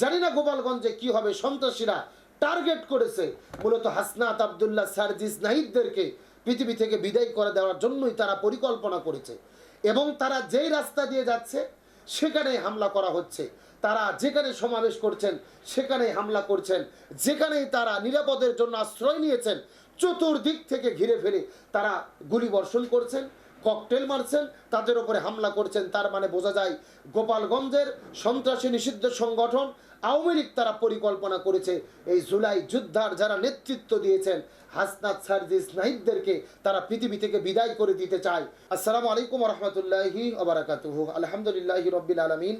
জানি না গোপালগঞ্জে কি হবে সন্ত্রাসীরা টার্গেট করেছে। মূলত হাসনাত আবদুল্লাহ, সার্জিস নাহিদদেরকে পৃথিবী থেকে বিদায় করে দেওয়ার জন্যই তারা পরিকল্পনা করেছে। এবং তারা যেই রাস্তা দিয়ে যাচ্ছে সেখানে হামলা করা হচ্ছে। তারা যেখানে সমাবেশ করছেন সেখানে হামলা করছেন। যেখানেই তারা নিরাপদের জন্য আশ্রয় নিয়েছেন চতুর্দিক থেকে ঘিরে ফেলে তারা গুলি বর্ষণ করছেন ককটেল মারছেন, তাদের ওপরে হামলা করছেন। তার মানে বোঝা যায় গোপালগঞ্জের সন্ত্রাসী নিষিদ্ধ সংগঠন আওয়ামী লীগ তারা পরিকল্পনা করেছে। এই জুলাই যুদ্ধার যারা নেতৃত্ব দিয়েছেন, হাসনাত সার্জিস নাহিদদেরকে তারা পৃথিবী থেকে বিদায় করে দিতে চায়। আসসালামু আলাইকুম রহমতুল্লাহি আবরাকাতুহু আলহামদুলিল্লাহি রব্বিল আলমিন।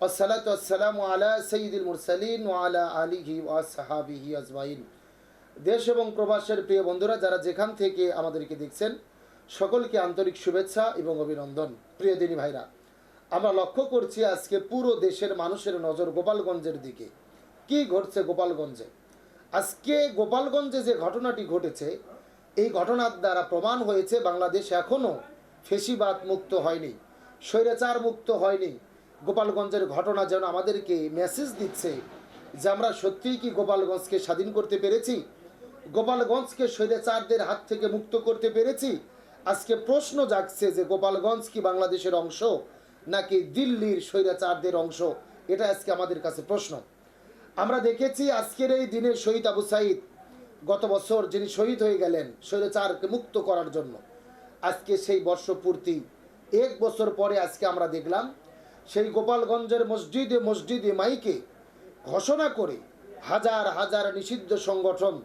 আসসালাতু আসসালামু আলা সঈদুল মুরসালিন ওয়া আলা আলিহি ওয়া সাহাবিহি আজমাইন। দেশ এবং প্রবাসের প্রিয় বন্ধুরা, যারা যেখান থেকে আমাদেরকে দেখছেন, সকলকে আন্তরিক শুভেচ্ছা এবং অভিনন্দন। প্রিয় দিনী ভাইরা, আমরা লক্ষ্য করছি আজকে পুরো দেশের মানুষের নজর গোপালগঞ্জের দিকে। কি ঘটছে গোপালগঞ্জে? আজকে গোপালগঞ্জে যে ঘটনাটি ঘটেছে, এই ঘটনার দ্বারা প্রমাণ হয়েছে বাংলাদেশ এখনও ফেসিবাদ মুক্ত হয়নি, স্বৈরাচার মুক্ত হয়নি। গোপালগঞ্জের ঘটনা যেন আমাদেরকে মেসেজ দিচ্ছে যে আমরা সত্যিই কি গোপালগঞ্জকে স্বাধীন করতে পেরেছি? গোপালগঞ্জকে স্বৈরাচারদের হাত থেকে মুক্ত করতে পেরেছি। আজকে প্রশ্ন জাগছে যে গোপালগঞ্জ কি বাংলাদেশের অংশ নাকি দিল্লির স্বৈরাচারদের অংশ? এটা আজকে আমাদের কাছে প্রশ্ন। আমরা দেখেছি আজকের এই দিনে শহীদ আবু সাইদ, গত বছর যিনি শহীদ হয়ে গেলেন, স্বৈরাচারকে মুক্ত করার জন্য। আজকে সেই বর্ষপূর্তি, এক বছর পরে আজকে আমরা দেখলাম, সেই গোপালগঞ্জের মসজিদে মসজিদে মাইকে ঘোষণা করে হাজার হাজার নিষিদ্ধ সংগঠন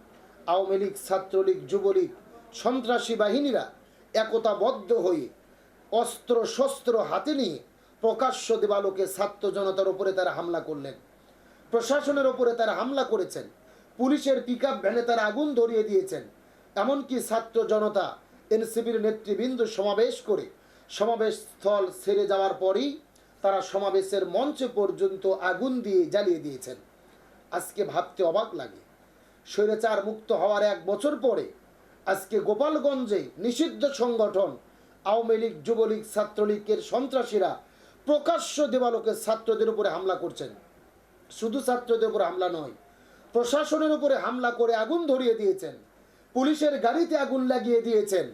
আওয়ামী লীগ, ছাত্রলীগ, যুবলীগ, সন্ত্রাসী বাহিনীরা একতাবদ্ধ হয়ে অস্ত্র শস্ত্র হাতে নিয়ে প্রকাশ্য দেবালোকে ছাত্র জনতার উপরে তারা হামলা করলেন। প্রশাসনের ওপরে তারা হামলা করেছেন। পুলিশের পিক ভ্যানে তারা আগুন ধরিয়ে দিয়েছেন। এমনকি ছাত্র জনতা, এনসিপির নেতৃবৃন্দ সমাবেশ করে সমাবেশ স্থল ছেড়ে যাওয়ার পরেই তারা সমাবেশের মঞ্চে পর্যন্ত আগুন দিয়ে জ্বালিয়ে দিয়েছেন। আজকে ভাবতে অবাক লাগে। স্বৈরাচার মুক্ত হওয়ার এক বছর পরে আজকে গোপালগঞ্জে নিষিদ্ধ সংগঠন আওয়ামী লীগ, যুবলীগ, ছাত্রলীগের সন্ত্রাসীরা প্রকাশ্য দেবালোকে ছাত্রদের উপরে হামলা করছেন। শুধু ছাত্রদের উপরে হামলা নয়, প্রশাসনের উপরে হামলা করে আগুন ধরিয়ে দিয়েছেন, পুলিশের গাড়িতে আগুন লাগিয়ে দিয়েছেন।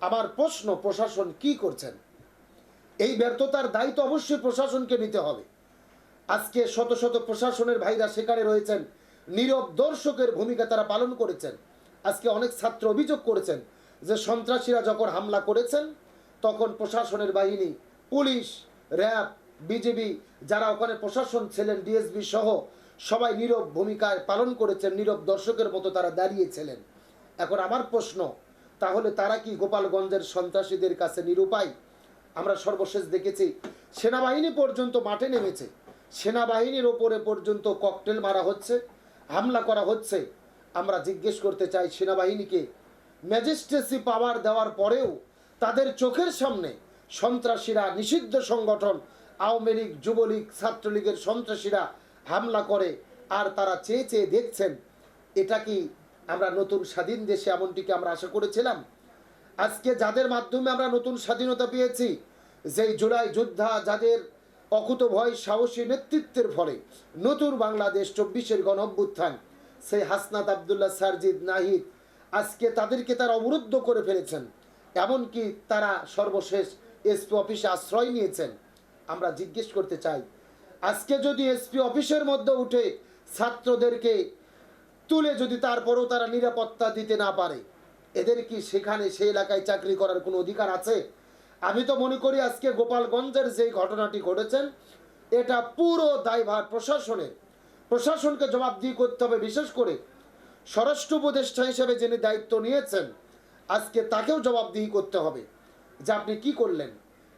আমার প্রশ্ন, প্রশাসন কি করছেন? এই ব্যর্থতার দায়িত্ব অবশ্যই প্রশাসনকে নিতে হবে। আজকে শত শত প্রশাসনের ভাইরা সেখানে রয়েছেন নীরব দর্শকের ভূমিকা তারা পালন করেছেন। আজকে অনেক ছাত্র অভিযোগ করেছেন যে সন্ত্রাসীরা যখন হামলা করেছেন, তখন প্রশাসনের বাহিনী, পুলিশ, র্যাব, বিজেপি যারা ওখানে প্রশাসন ছিলেন ডিএসবি সহ সবাই নীরব ভূমিকায় পালন করেছেন, নীরব দর্শকের মতো তারা দাঁড়িয়েছিলেন এখন আমার প্রশ্ন, তাহলে তারা কি গোপালগঞ্জের সন্ত্রাসীদের কাছে নিরুপায়? আমরা সর্বশেষ দেখেছি, সেনাবাহিনী পর্যন্ত মাঠে নেমেছে। সেনাবাহিনীর ওপরে পর্যন্ত ককটেল মারা হচ্ছে। হামলা করা হচ্ছে। আমরা জিজ্ঞেস করতে চাই সেনাবাহিনীকে, ম্যাজিস্ট্রেসি পাওয়ার দেওয়ার পরেও তাদের চোখের সামনে সন্ত্রাসীরা, নিষিদ্ধ সংগঠন, আওয়ামী লীগ, যুবলীগ, ছাত্রলীগের সন্ত্রাসীরা হামলা করে আর তারা চেয়ে চেয়ে দেখছেন, এটা কি আমরা নতুন স্বাধীন দেশে এমনটিকে আমরা আশা করেছিলাম? আজকে যাদের মাধ্যমে আমরা নতুন স্বাধীনতা পেয়েছি, যেই জুলাই যোদ্ধা যাদের অকুত ভয়, সাহসী নেতৃত্বের ফলে নতুন বাংলাদেশ চব্বিশের গণ অভ্যুত্থান সেই হাসনাত আবদুল্লাহ সারজিদ নাহিদ আজকে তাদেরকে তারা অবরুদ্ধ করে ফেলেছেন। এমনকি তারা সর্বশেষ এসপি অফিসে আশ্রয় নিয়েছেন। আমরা জিজ্ঞেস করতে চাই, আজকে যদি এসপি অফিসের মধ্যে উঠে ছাত্রদেরকে তুলে যদি তারপরেও তারা নিরাপত্তা দিতে না পারে, এদের কি সেখানে সেই এলাকায় চাকরি করার কোনো অধিকার আছে? আমি তো মনে করি আজকে গোপালগঞ্জের যে ঘটনাটি ঘটেছেন এটা পুরো দায়ভার প্রশাসনের প্রশাসনকে জবাবদিহি করতে হবে, বিশেষ করে স্বরাষ্ট্র উপদেষ্টা হিসেবে যিনি দায়িত্ব নিয়েছেন, আজকে তাকেও জবাবদিহি করতে হবে যে আপনি কি করলেন।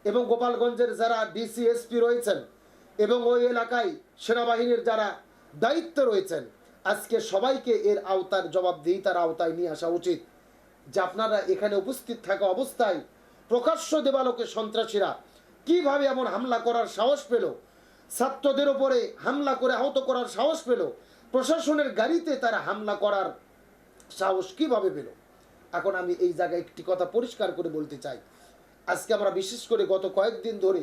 এবং গোপালগঞ্জের যারা ডিসিএসপি রয়েছেন এবং ওই এলাকায় সেনাবাহিনীর যারা দায়িত্ব রয়েছেন, আজকে সবাইকে এর আওতার জবাবদিহিতার আওতায় নিয়ে আসা উচিত। যে আপনারা এখানে উপস্থিত থাকা অবস্থায় প্রকাশ্য দেবালোকে সন্ত্রাসীরা কীভাবে এমন হামলা করার সাহস পেল? ছাত্রদের ওপরে হামলা করে আহত করার সাহস পেল? প্রশাসনের গাড়িতে তারা হামলা করার সাহস কীভাবে পেল? এখন আমি এই জায়গায় একটি কথা পরিষ্কার করে বলতে চাই। আজকে আমরা বিশেষ করে গত কয়েকদিন ধরে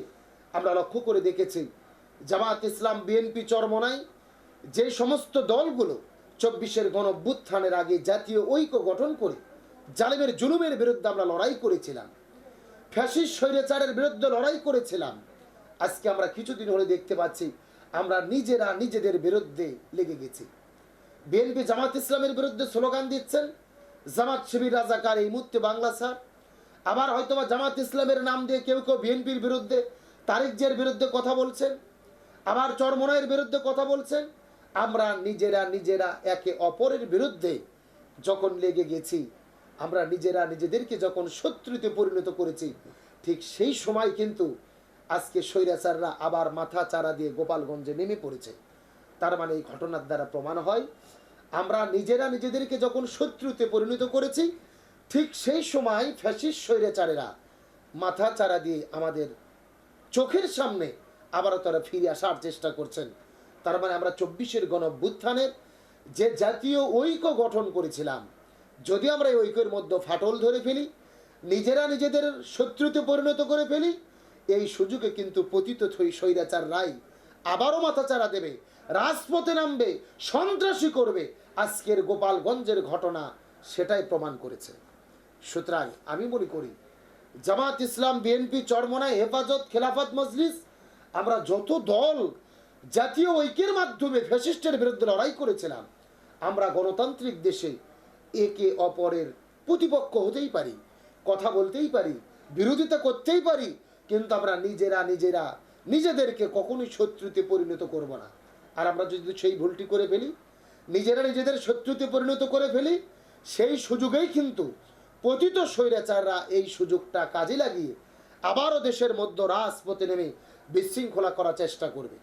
আমরা লক্ষ্য করে দেখেছি, জামাত ইসলাম, বিএনপি চরমনাই যে সমস্ত দলগুলো চব্বিশের গণভ্যুত্থানের আগে জাতীয় ঐক্য গঠন করে জালেমের জুলুমের বিরুদ্ধে আমরা লড়াই করেছিলাম। ফ্যাসিস্ট স্বৈরাচারের বিরুদ্ধে লড়াই করেছিলাম। আজকে আমরা কিছুদিন হলে দেখতে পাচ্ছি, আমরা নিজেরা নিজেদের বিরুদ্ধে লেগে গেছি। বিএনপি জামাত ইসলামের বিরুদ্ধে স্লোগান দিচ্ছেন, জামাত শিবির রাজাকার, এই মুহূর্তে বাংলা স্যার। আবার হয়তোবা জামাত ইসলামের নাম দিয়ে কেউ কেউ বিএনপির বিরুদ্ধে, তারিক জিয়ার বিরুদ্ধে কথা বলছেন, আবার চরমনায়ের বিরুদ্ধে কথা বলছেন। আমরা নিজেরা নিজেরা একে অপরের বিরুদ্ধে যখন লেগে গেছি আমরা নিজেরা নিজেদেরকে যখন শত্রুতে পরিণত করেছি, ঠিক সেই সময় কিন্তু আজকে স্বৈরাচাররা আবার মাথা চারা দিয়ে গোপালগঞ্জে নেমে পড়েছে। তার মানে এই ঘটনার দ্বারা প্রমাণ হয়, আমরা নিজেরা নিজেদেরকে যখন শত্রুতে পরিণত করেছি, ঠিক সেই সময় ফ্যাসিস্ট স্বৈরাচারেরা মাথা চারা দিয়ে আমাদের চোখের সামনে আবারও তারা ফিরে আসার চেষ্টা করছেন। তার মানে আমরা চব্বিশের গণভ্যুত্থানের যে জাতীয় ঐক্য গঠন করেছিলাম যদি আমরা এই ঐক্যের মধ্যে ফাটল ধরে ফেলি, নিজেরা নিজেদের শত্রুতে পরিণত করে ফেলি, এই সুযোগে কিন্তু পতিত থই স্বৈরাচার রায় আবারও মাথাচাড়া দেবে, রাজপথে নামবে, সন্ত্রাসী করবে। আজকের গোপালগঞ্জের ঘটনা সেটাই প্রমাণ করেছে। সুতরাং আমি মনে করি, জামাত ইসলাম বিএনপি চরমনায় হেফাজত, খেলাফত মজলিস, আমরা যত দল জাতীয় ঐক্যের মাধ্যমে ফ্যাসিস্টের বিরুদ্ধে লড়াই করেছিলাম, আমরা গণতান্ত্রিক দেশে একে অপরের প্রতিপক্ষ হতেই পারি, কথা বলতেই পারি, বিরোধিতা করতেই পারি, কিন্তু আমরা নিজেরা নিজেরা নিজেদেরকে কখনোই শত্রুতে পরিণত করব না। আর আমরা যদি সেই ভুলটি করে ফেলি, নিজেরা নিজেদের শত্রুতে পরিণত করে ফেলি, সেই সুযোগেই কিন্তু পতিত স্বৈরাচাররা এই সুযোগটা কাজে লাগিয়ে আবারও দেশের মধ্যে রাজপথে নেমে বিশৃঙ্খলা করার চেষ্টা করবে।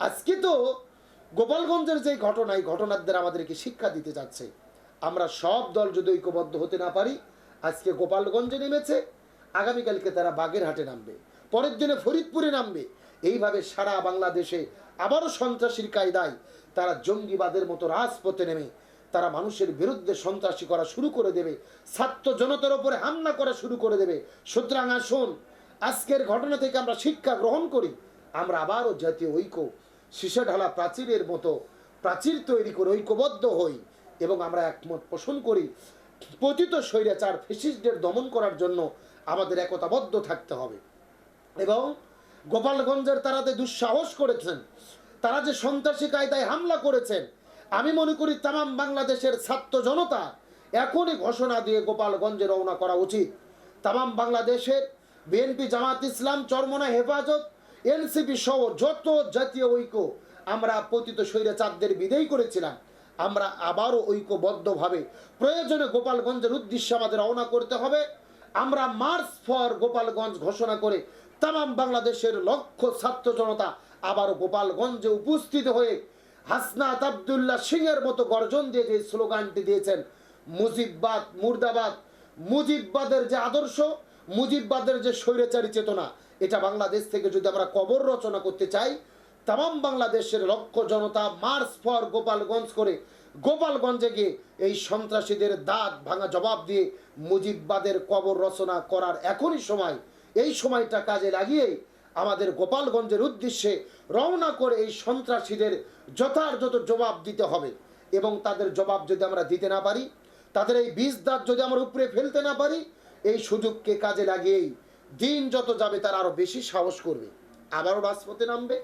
আজকে তো গোপালগঞ্জের যে ঘটনা, এই ঘটনার দ্বারা আমাদেরকে শিক্ষা দিতে যাচ্ছে। আমরা সব দল যদি ঐক্যবদ্ধ হতে না পারি, আজকে গোপালগঞ্জে নেমেছে, আগামীকালকে তারা বাগেরহাটে নামবে, পরের দিনে ফরিদপুরে নামবে। এইভাবে সারা বাংলাদেশে আবারও সন্ত্রাসীর কায়দায় তারা জঙ্গিবাদের মতো রাজপথে নেমে, তারা মানুষের বিরুদ্ধে সন্ত্রাসী করা শুরু করে দেবে, ছাত্র জনতার উপরে হামলা করা শুরু করে দেবে। সুতরাং আসুন, আজকের ঘটনা থেকে আমরা শিক্ষা গ্রহণ করি, আমরা আবারও জাতীয় ঐক্য ঢালা প্রাচীরের মতো প্রাচীর তৈরি করে ঐক্যবদ্ধ হই। এবং আমরা একমত পোষণ করি, পতিত স্বৈরাচার ফেসিস্টদের দমন করার জন্য আমাদের একতাবদ্ধ থাকতে হবে। এবং গোপালগঞ্জের তারা যে দুঃসাহস করেছেন, তারা যে সন্ত্রাসী কায়দায় হামলা করেছেন, আমি মনে করি তামাম বাংলাদেশের ছাত্র জনতা এখনই ঘোষণা দিয়ে গোপালগঞ্জে রওনা করা উচিত। তামাম বাংলাদেশের বিএনপি জামাত ইসলাম চরমনা হেফাজত এনসিপি সহ যত জাতীয় ঐক্য আমরা পতিত স্বৈরাচারদের বিদায় করেছিলাম আমরা আবারও ঐক্যবদ্ধভাবে প্রয়োজনে গোপালগঞ্জের উদ্দেশ্যে আমাদের রওনা করতে হবে। আমরা মার্চ ফর গোপালগঞ্জ ঘোষণা করে তামাম বাংলাদেশের লক্ষ ছাত্র জনতা আবারও গোপালগঞ্জে উপস্থিত হয়ে হাসনাত আবদুল্লাহ সিংয়ের মতো গর্জন দিয়ে যে স্লোগানটি দিয়েছেন, মুজিববাদ, মুর্দাবাদ, মুজিববাদের যে আদর্শ, মুজিববাদের যে স্বৈরাচারী চেতনা, এটা বাংলাদেশ থেকে যদি আমরা কবর রচনা করতে চাই তাম বাংলাদেশের লক্ষ জনতা মার্চ ফর গোপালগঞ্জ করে গোপালগঞ্জে গিয়ে এই সন্ত্রাসীদের দাঁত ভাঙা জবাব দিয়ে মুজিববাদের কবর রচনা করার এখনই সময়। এই সময়টা কাজে লাগিয়েই আমাদের গোপালগঞ্জের উদ্দেশ্যে রওনা করে এই সন্ত্রাসীদের যথাযথ জবাব দিতে হবে এবং তাদের জবাব যদি আমরা দিতে না পারি, তাদের এই বীজ দাঁত যদি আমরা উপরে ফেলতে না পারি, এই সুযোগকে কাজে লাগিয়েই দিন যত যাবে তারা আরও বেশি সাহস করবে। আবারও রাজপথে নামবে।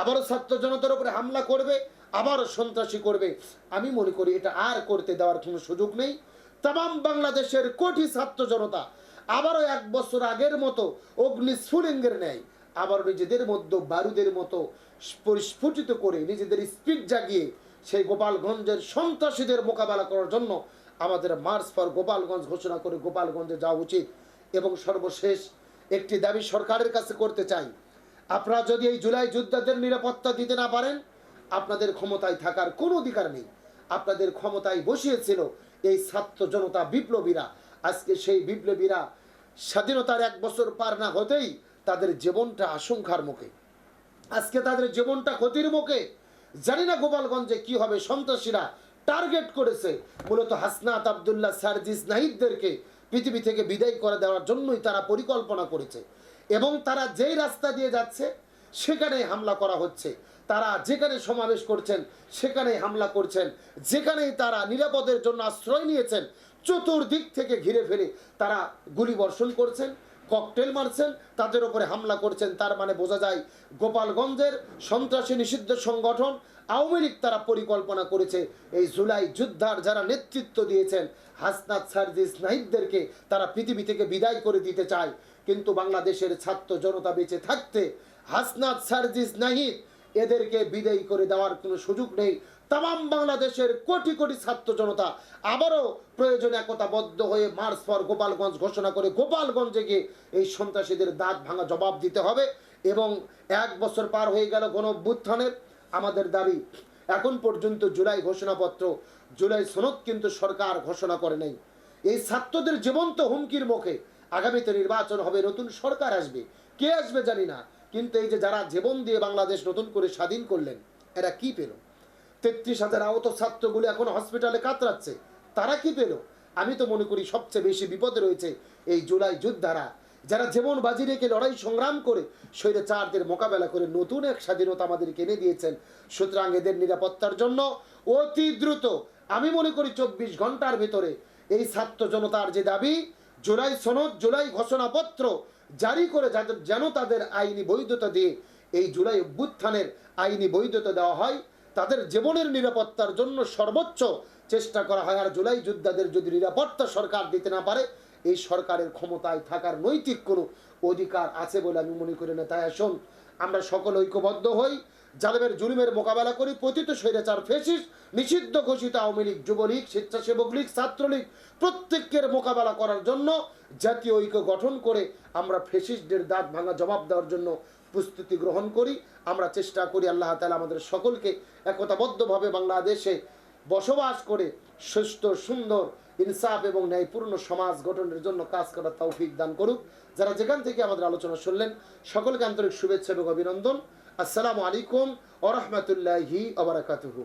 আবারও ছাত্র জনতার উপরে হামলা করবে আবারও সন্ত্রাসী করবে। আমি মনে করি এটা আর করতে দেওয়ার কোনো সুযোগ নেই। তাম বাংলাদেশের কোটি ছাত্র জনতা আবারও এক বছর আগের মতো অগ্নিস্ফুলিঙ্গের ন্যায় আবার নিজেদের মধ্যে বারুদের মতো পরিস্ফুটিত করে নিজেদের স্পিড জাগিয়ে সেই গোপালগঞ্জের সন্ত্রাসীদের মোকাবেলা করার জন্য আমাদের মার্চ ফর গোপালগঞ্জ ঘোষণা করে গোপালগঞ্জে যাওয়া উচিত। এবং সর্বশেষ একটি দাবি সরকারের কাছে করতে চাই। আপনারা যদি এই জুলাই যোদ্ধাদের নিরাপত্তা দিতে না পারেন, আপনাদের ক্ষমতায় থাকার কোনো অধিকার নেই। আপনাদের ক্ষমতায় বসিয়েছিল এই ছাত্র জনতা বিপ্লবীরা। আজকে সেই বিপ্লবীরা স্বাধীনতার এক বছর পার না হতেই তাদের জীবনটা আশঙ্কার মুখে। আজকে তাদের জীবনটা ক্ষতির মুখে। জানি না গোপালগঞ্জে কি হবে, সন্ত্রাসীরা টার্গেট করেছে। মূলত হাসনাত আবদুল্লাহ সার্জিস নাহিদদেরকে পৃথিবী থেকে বিদায় করে দেওয়ার জন্যই তারা পরিকল্পনা করেছে। এবং তারা যেই রাস্তা দিয়ে যাচ্ছে, সেখানে হামলা করা হচ্ছে। তারা যেখানে সমাবেশ করছেন সেখানে হামলা করছেন। যেখানেই তারা নিরাপদের জন্য আশ্রয় নিয়েছেন, চতুর্দিক থেকে ঘিরে ফেলে তারা গুলি বর্ষণ করছেন। ককটেল মারছেন, তাদের উপরে হামলা করছেন। তার মানে বোঝা যায় গোপালগঞ্জের সন্ত্রাসী নিষিদ্ধ সংগঠন আওয়ামী লীগ তারা পরিকল্পনা করেছে। এই জুলাই যোদ্ধার যারা নেতৃত্ব দিয়েছেন, হাসনাত সার্জিস নাহিদদেরকে তারা পৃথিবী থেকে বিদায় করে দিতে চায়। কিন্তু বাংলাদেশের ছাত্র জনতা বেঁচে থাকতে হাসনাত সার্জিস নাহিদ এদেরকে বিদায়ী করে দেওয়ার কোনো সুযোগ নেই। তাম বাংলাদেশের কোটি কোটি ছাত্র জনতা আবারও প্রয়োজনে একতাবদ্ধ হয়ে মার্চ ফর গোপালগঞ্জ ঘোষণা করে গোপালগঞ্জে গিয়ে এই সন্ত্রাসীদের দাঁত ভাঙা জবাব দিতে হবে এবং এক বছর পার হয়ে গেল গণ আমাদের দাবি, এখন পর্যন্ত জুলাই ঘোষণাপত্র, জুলাই সনদ কিন্তু সরকার ঘোষণা করে নাই। এই ছাত্রদের জীবন্ত হুমকির মুখে আগামীতে নির্বাচন হবে, নতুন সরকার আসবে। কে আসবে জানি না, কিন্তু এই যে যারা জীবন দিয়ে বাংলাদেশ নতুন করে স্বাধীন করলেন, এরা কি পেল? তেত্রিশ হাজার আহত ছাত্রগুলো এখন হসপিটালে কাতরাচ্ছে। তারা কি পেল? আমি তো মনে করি সবচেয়ে বেশি বিপদে রয়েছে এই জুলাই যোদ্ধারা যারা জীবন বাজি রেখে লড়াই সংগ্রাম করে, স্বৈরাচারদের মোকাবেলা করে নতুন এক স্বাধীনতা আমাদেরকে এনে দিয়েছেন, সুতরাং এদের নিরাপত্তার জন্য অতি দ্রুত, আমি মনে করি চব্বিশ ঘণ্টার ভেতরে এই ছাত্র জনতার যে দাবি, জুলাই সনদ, জুলাই ঘোষণাপত্র জারি করে যেন তাদের আইনি বৈধতা দিয়ে এই জুলাই অভ্যুত্থানের আইনি বৈধতা দেওয়া হয় তাদের জীবনের নিরাপত্তার জন্য সর্বোচ্চ চেষ্টা করা হয়। আর জুলাই যোদ্ধাদের যদি নিরাপত্তা সরকার দিতে না পারে, এই সরকারের ক্ষমতায় থাকার নৈতিক কোনো অধিকার আছে বলে আমি মনে করি না। তাই আসুন, আমরা সকল ঐক্যবদ্ধ হই, জালেমের জুলুমের মোকাবেলা করি, পতিত স্বৈরাচার ফেসিস নিষিদ্ধ ঘোষিত আওয়ামী লীগ, যুবলীগ, স্বেচ্ছাসেবক লীগ, ছাত্রলীগ প্রত্যেকের মোকাবেলা করার জন্য জাতীয় ঐক্য গঠন করে আমরা ফেসিসদের দাঁত ভাঙা জবাব দেওয়ার জন্য প্রস্তুতি গ্রহণ করি। আমরা চেষ্টা করি আল্লাহ তালা আমাদের সকলকে একতাবদ্ধভাবে বাংলাদেশে বসবাস করে সুস্থ, সুন্দর, ইনসাফ এবং ন্যায়পূর্ণ সমাজ গঠনের জন্য কাজ করার তৌফিক দান করুক। যারা যেখান থেকে আমাদের আলোচনা শুনলেন, সকলকে আন্তরিক শুভেচ্ছা এবং অভিনন্দন। আসসালামু আলাইকুম ওরহমতুল্লাহি আবরাকাতুহু